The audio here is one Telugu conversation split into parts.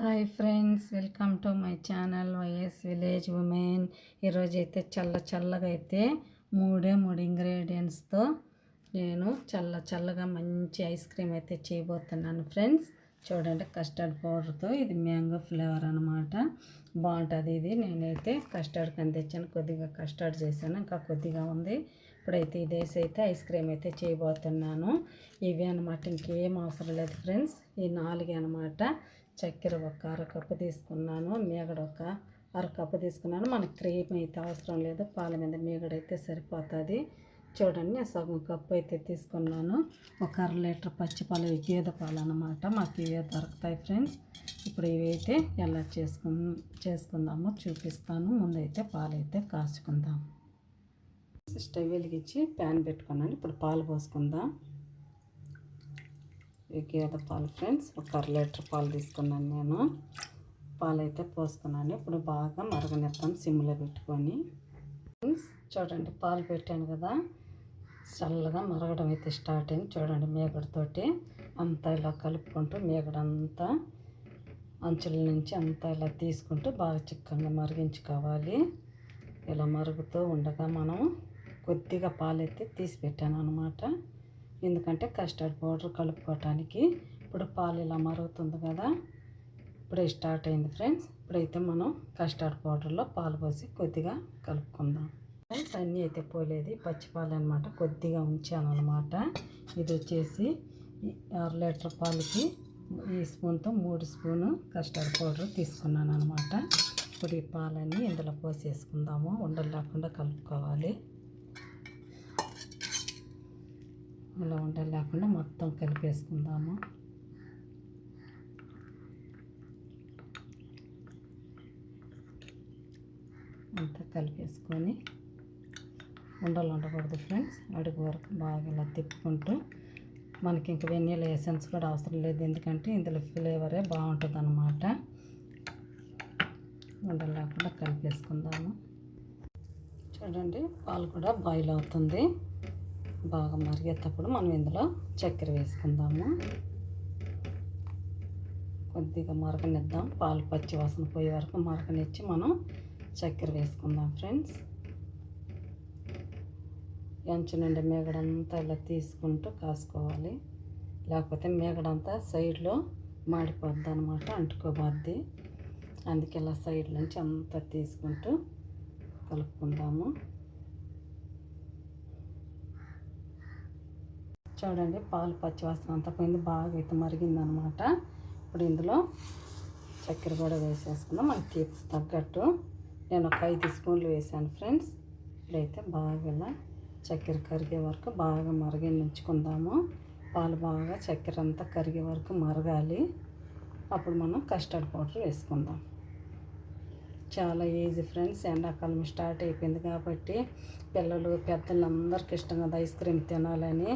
Hi friends welcome to my channel YS village women. ఈరోజు అయితే చల్ల చల్లగా అయితే మూడే మూడు ఇంగ్రీడియంట్స్తో నేను చల్ల చల్లగా మంచి ఐస్ క్రీమ్ అయితే చేయబోతున్నాను ఫ్రెండ్స్. చూడండి కస్టర్డ్ పౌడర్తో ఇది మ్యాంగో ఫ్లేవర్ అనమాట బాగుంటుంది ఇది. నేనైతే కస్టర్డ్ కని కొద్దిగా కస్టర్డ్ చేశాను. ఇంకా కొద్దిగా ఉంది. ఇప్పుడైతే ఇదేసి అయితే ఐస్ క్రీమ్ అయితే చేయబోతున్నాను. ఇవి అనమాట ఇంకేం అవసరం లేదు ఫ్రెండ్స్. ఈ నాలుగే అనమాట చక్కెర ఒక అరకప్పు తీసుకున్నాను మీగడ ఒక అరకప్పు తీసుకున్నాను. మనకి క్రీమ్ అయితే అవసరం లేదు పాల మీద మేగడైతే సరిపోతుంది. చూడండి నేను సగం కప్పు అయితే తీసుకున్నాను. ఒక అర లీటర్ పచ్చిపాలు గేదె పాలు అనమాట మాకు ఇవే దొరుకుతాయి ఫ్రెండ్స్. ఇప్పుడు ఇవైతే ఎలా చేసుకు చేసుకుందామో చూపిస్తాను. ముందైతే పాలు అయితే కాచుకుందాం. స్టవ్ వెలిగించి ప్యాన్ పెట్టుకున్నాను. ఇప్పుడు పాలు పోసుకుందాం. గేదె పాలు ఫ్రెండ్స్? ఒక అర లీటర్ పాలు తీసుకున్నాను నేను. పాలు అయితే పోసుకున్నాను. ఇప్పుడు బాగా మరగనిద్దాం సిమ్లో పెట్టుకొని. ఫ్రెండ్స్ చూడండి పాలు పెట్టాను కదా. చల్లగా మరగడం అయితే స్టార్ట్ అయింది. చూడండి మేగడతోటి అంతా ఇలా కలుపుకుంటూ మేగడంతా అంచుల నుంచి అంతా ఇలా తీసుకుంటూ బాగా చిక్కగా మరిగించుకోవాలి. ఇలా మరుగుతూ ఉండగా మనం కొద్దిగా పాలైతే తీసి పెట్టాను అనమాట ఎందుకంటే కస్టర్డ్ పౌడర్ కలుపుకోవటానికి ఇప్పుడు పాలు ఇలా మరుగుతుంది కదా. ఇప్పుడే స్టార్ట్ అయింది ఫ్రెండ్స్. ఇప్పుడైతే మనం కస్టర్డ్ పౌడర్లో పాలు పోసి కొద్దిగా కలుపుకుందాం. ఫ్రెండ్స్ అన్నీ అయితే పోలేదు పచ్చిపాలు అనమాట కొద్దిగా ఉంచాను అనమాట ఇది వచ్చేసి అర లీటర్ పాలకి ఈ స్పూన్తో మూడు స్పూను కస్టర్డ్ పౌడర్ తీసుకున్నాను అనమాట ఇప్పుడు ఈ పాలన్నీ ఇందులో పోసేసుకుందాము. ఉండలు లేకుండా కలుపుకోవాలి. ఇలా ఉండలు లేకుండా మొత్తం కలిపేసుకుందాము. అంతా కలిపేసుకొని ఉండలు ఉండకూడదు ఫ్రెండ్స్. అడుగు వరకు బాగా ఇలా తిప్పుకుంటూ మనకి ఇంక వెన్నీల ఎసెన్స్ కూడా అవసరం లేదు. ఎందుకంటే ఇందులో ఫ్లేవరే బాగుంటుంది అనమాట ఉండలు లేకుండా కలిపేసుకుందాము. చూడండి పాలు కూడా బాయిల్ అవుతుంది. బాగా మరిగేటప్పుడు మనం ఇందులో చక్కెర వేసుకుందాము. కొద్దిగా మరగనిద్దాం. పాలు పచ్చి వాసన పోయే వరకు మరగనిచ్చి మనం చక్కెర వేసుకుందాం ఫ్రెండ్స్. ఎంచు నుండి మేగడంతా ఇలా తీసుకుంటూ కాసుకోవాలి. లేకపోతే మేగడంతా సైడ్లో మాడిపోద్ది అనమాట అంటుకోబోద్ది. అందుకే ఇలా సైడ్ నుంచి అంతా తీసుకుంటూ కలుపుకుందాము. చూడండి పాలు పచ్చివాసన అంతా పోయింది బాగా అయితే మరిగిందనమాట. ఇప్పుడు ఇందులో చక్కెర కూడా వేసేసుకుందాం మనకి తీపి తగ్గట్టు. నేను ఒక ఐదు స్పూన్లు వేసాను ఫ్రెండ్స్. ఇప్పుడైతే బాగా ఇలా చక్కెర కరిగే వరకు బాగా మరిగించుకుందాము. పాలు బాగా చక్కెర అంతా కరిగే వరకు మరగాలి. అప్పుడు మనం కస్టర్డ్ పౌడర్ వేసుకుందాం. చాలా ఈజీ ఫ్రెండ్స్ ఎండాకాలం స్టార్ట్ అయిపోయింది కాబట్టి పిల్లలు పెద్దలు అందరికి ఇష్టం కదా ఐస్ క్రీమ్ తినాలని.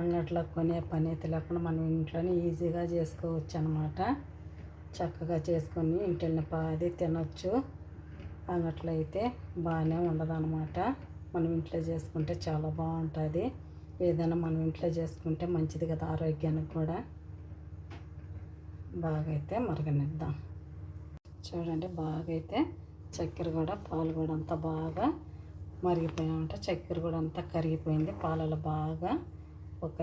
అంగట్లో కొనే పని అయితే లేకుండా మనం ఇంట్లోనే ఈజీగా చేసుకోవచ్చు అనమాట చక్కగా చేసుకొని ఇంటిని పాది తినొచ్చు. అంగట్లో అయితే బాగానే ఉండదు అనమాట మనం ఇంట్లో చేసుకుంటే చాలా బాగుంటుంది ఏదైనా మనం ఇంట్లో చేసుకుంటే మంచిది కదా ఆరోగ్యానికి కూడా. బాగా అయితే మరగనిద్దాం. చూడండి బాగా అయితే చక్కెర కూడా పాలు కూడా అంతా బాగా మరిగిపోయామంట చక్కెర కూడా అంతా కరిగిపోయింది. పాలలో బాగా ఒక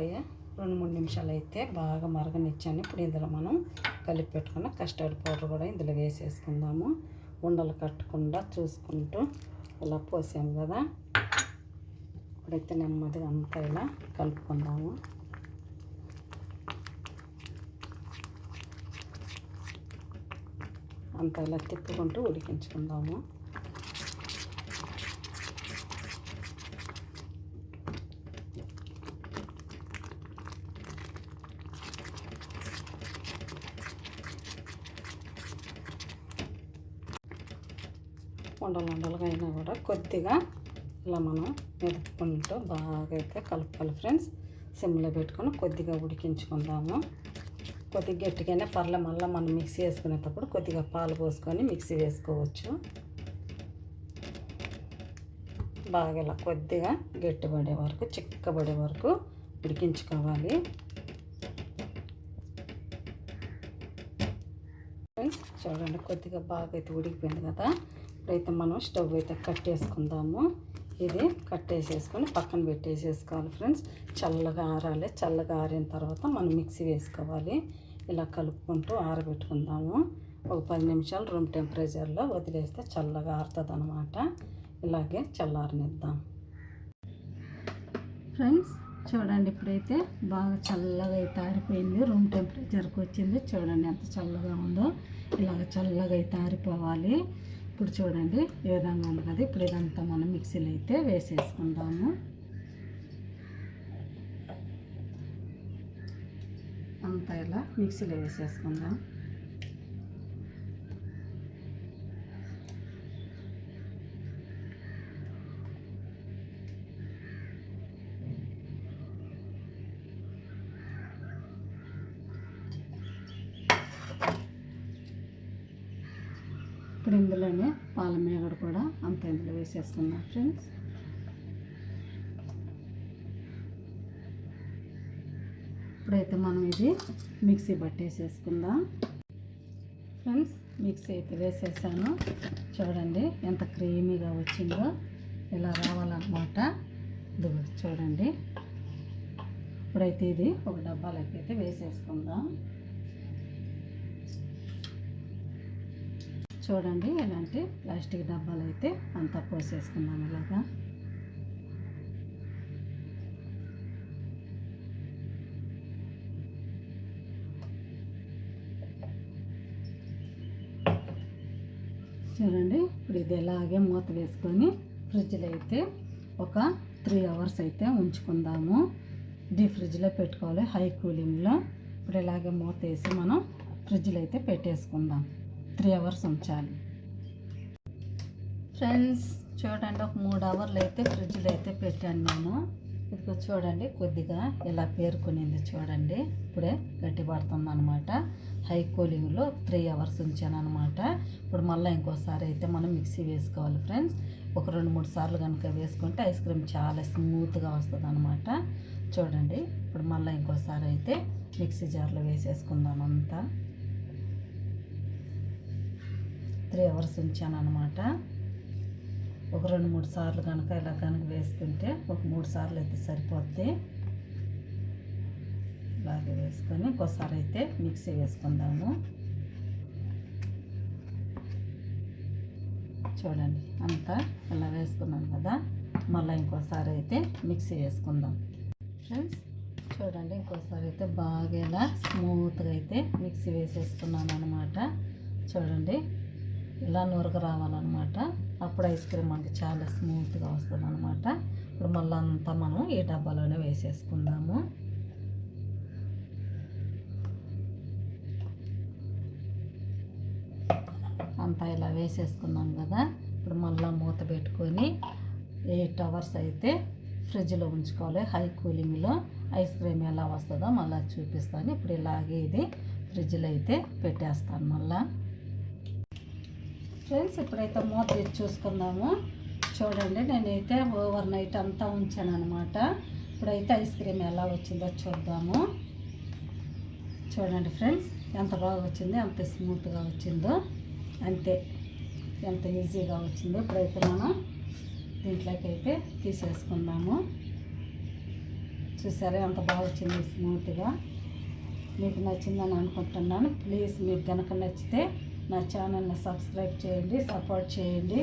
రెండు మూడు నిమిషాలు అయితే బాగా మరగనిచ్చాను. ఇప్పుడు ఇందులో మనం కలిపి పెట్టుకున్న కస్టర్డ్ పౌడర్ కూడా ఇందులో వేసేసుకుందాము. ఉండలు కట్టకుండా చూసుకుంటూ ఇలా పోసాము కదా. ఇప్పుడైతే నెమ్మదిగా అంతా ఇలా కలుపుకుందాము. అంతా ఇలా తిప్పుకుంటూ ఉడికించుకుందాము. ఉండలు ఉండలుగా అయినా కూడా కొద్దిగా ఇలా మనం మెదుపుకుంటూ బాగా అయితే కలుపుకోవాలి ఫ్రెండ్స్. సిమ్లో పెట్టుకొని కొద్దిగా ఉడికించుకుందాము. కొద్దిగా గట్టిగానే పర్లే మళ్ళీ మనం మిక్సీ వేసుకునేటప్పుడు కొద్దిగా పాలు పోసుకొని మిక్సీ వేసుకోవచ్చు. బాగా ఇలా కొద్దిగా గట్టిపడే వరకు చిక్కబడే వరకు ఉడికించుకోవాలి. ఫ్రెండ్స్. చూడండి కొద్దిగా బాగా అయితే ఉడికిపోయింది కదా. ఇప్పుడైతే మనం స్టవ్ అయితే కట్టేసుకుందాము ఇది కట్టేసేసుకొని పక్కన పెట్టేసేసుకోవాలి ఫ్రెండ్స్. చల్లగా ఆరాలి. చల్లగా ఆరిన తర్వాత మనం మిక్సీ వేసుకోవాలి. ఇలా కలుపుకుంటూ ఆరబెట్టుకుందాము. ఒక పది నిమిషాలు రూమ్ టెంపరేచర్లో వదిలేస్తే చల్లగా ఆరుతుంది అనమాట ఇలాగే చల్లారనిద్దాం. ఫ్రెండ్స్ చూడండి ఇప్పుడైతే బాగా చల్లగా అయితే ఆరిపోయింది. రూమ్ టెంపరేచర్కి వచ్చింది. చూడండి ఎంత చల్లగా ఉందో. ఇలాగ చల్లగా అయితే ఆరిపోవాలి. ఇప్పుడు చూడండి ఏ విధంగా ఉంది కదా ఇప్పుడు ఇదంతా మనం మిక్సీలో అయితే వేసేసుకుందాము. అంతా ఇలా మిక్సీలో వేసేసుకుందాం. ఇప్పుడు ఇందులోనే పాల మేగడ కూడా అంత ఇందులో వేసేసుకుందాం ఫ్రెండ్స్ ఇప్పుడైతే మనం ఇది మిక్సీ పట్టేసేసుకుందాం. ఫ్రెండ్స్ మిక్సీ అయితే వేసేసాను. చూడండి ఎంత క్రీమీగా వచ్చిందో ఇలా రావాలన్నమాట. ఇదిగో చూడండి. ఇప్పుడైతే ఇది ఒక డబ్బాలోకి అయితే వేసేసుకుందాం. చూడండి ఇలాంటి ప్లాస్టిక్ డబ్బాలు అయితే అంతా పోసేసుకుందాం ఇలాగా. చూడండి ఇప్పుడు ఇది ఇలాగే మూత వేసుకొని ఫ్రిడ్జ్లో అయితే ఒక త్రీ అవర్స్ అయితే ఉంచుకుందాము. డీ ఫ్రిడ్జ్లో పెట్టుకోవాలి హై కూలింగ్లో. ఇప్పుడు ఇలాగే మూత వేసి మనం ఫ్రిడ్జ్లో అయితే పెట్టేసుకుందాం. త్రీ అవర్స్ ఉంచాలి. ఫ్రెండ్స్ చూడండి ఒక మూడు అవర్లు అయితే ఫ్రిడ్జ్లో అయితే పెట్టాను నేను. ఇదిగో చూడండి కొద్దిగా ఇలా పేరుకునింది చూడండి. ఇప్పుడే గట్టి పడుతుంది అనమాట హై కూలింగ్లో త్రీ అవర్స్ ఉంచాను అనమాట ఇప్పుడు మళ్ళీ ఇంకోసారి అయితే మనం మిక్సీ వేసుకోవాలి ఫ్రెండ్స్. ఒక రెండు మూడు సార్లు కనుక వేసుకుంటే ఐస్ క్రీమ్ చాలా స్మూత్గా వస్తుంది అనమాట చూడండి ఇప్పుడు మళ్ళీ ఇంకోసారి అయితే మిక్సీ జార్లో వేసేసుకుందాం అంతా. త్రీ అవర్స్ ఉంచాను అనమాట ఒక రెండు మూడు సార్లు కనుక ఇలా కనుక వేసుకుంటే ఒక మూడు సార్లు అయితే సరిపోద్ది. ఇలాగే వేసుకొని ఇంకోసారి అయితే మిక్సీ వేసుకుందాము. చూడండి అంతా ఇలా వేసుకున్నాం కదా. మళ్ళీ ఇంకోసారి అయితే మిక్సీ వేసుకుందాం. ఫ్రెండ్స్ చూడండి ఇంకోసారి అయితే బాగా ఇలా స్మూత్గా అయితే మిక్సీ వేసేసుకున్నాను అనమాట చూడండి ఇలా నూరగ రావాలన్నమాట. అప్పుడు ఐస్ క్రీమ్ మనకి చాలా స్మూత్గా వస్తుంది అనమాట ఇప్పుడు మళ్ళీ అంతా మనం ఈ డబ్బాలోనే వేసేసుకుందాము. అంతా ఇలా వేసేసుకున్నాం కదా. ఇప్పుడు మళ్ళీ మూత పెట్టుకొని ఎయిట్ అవర్స్ అయితే ఫ్రిడ్జ్లో ఉంచుకోవాలి. హై కూలింగ్లో ఐస్ క్రీమ్ ఎలా వస్తుందో మళ్ళీ చూపిస్తాను. ఇప్పుడు ఇలాగే ఇది ఫ్రిడ్జ్లో అయితే పెట్టేస్తాను మళ్ళీ. ఫ్రెండ్స్ ఇప్పుడైతే మూత తెచ్చి చూసుకుందాము. చూడండి నేనైతే ఓవర్ నైట్ అంతా ఉంచాను అనమాట ఇప్పుడైతే ఐస్ క్రీమ్ ఎలా వచ్చిందో చూద్దాము. చూడండి ఫ్రెండ్స్ ఎంత బాగా వచ్చిందో ఎంత స్మూత్గా వచ్చిందో. అంతే ఎంత ఈజీగా వచ్చిందో ఇప్పుడైతే మనం దీంట్లోకి అయితే తీసేసుకుందాము. చూసారా ఎంత బాగా వచ్చింది స్మూత్గా. మీకు నచ్చిందని అనుకుంటున్నాను. ప్లీజ్ మీకు కనుక నచ్చితే నా ఛానల్ని సబ్స్క్రైబ్ చేయండి సపోర్ట్ చేయండి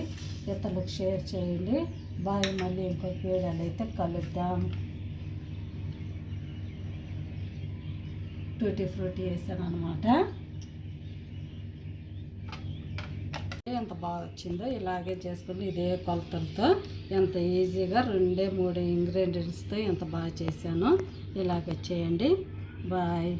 ఇతరులకు షేర్ చేయండి. బాయ్ మళ్ళీ ఇంకొక వీడియోలు అయితే కలుద్దాం. టూటీ ఫ్రూటీ వేసాను అనమాట ఎంత బాగా వచ్చిందో ఇలాగే చేసుకుని ఇదే కొలతలతో ఎంత ఈజీగా రెండే మూడు ఇంగ్రీడియంట్స్తో ఎంత బాగా చేశానో ఇలాగే చేయండి. బాయ్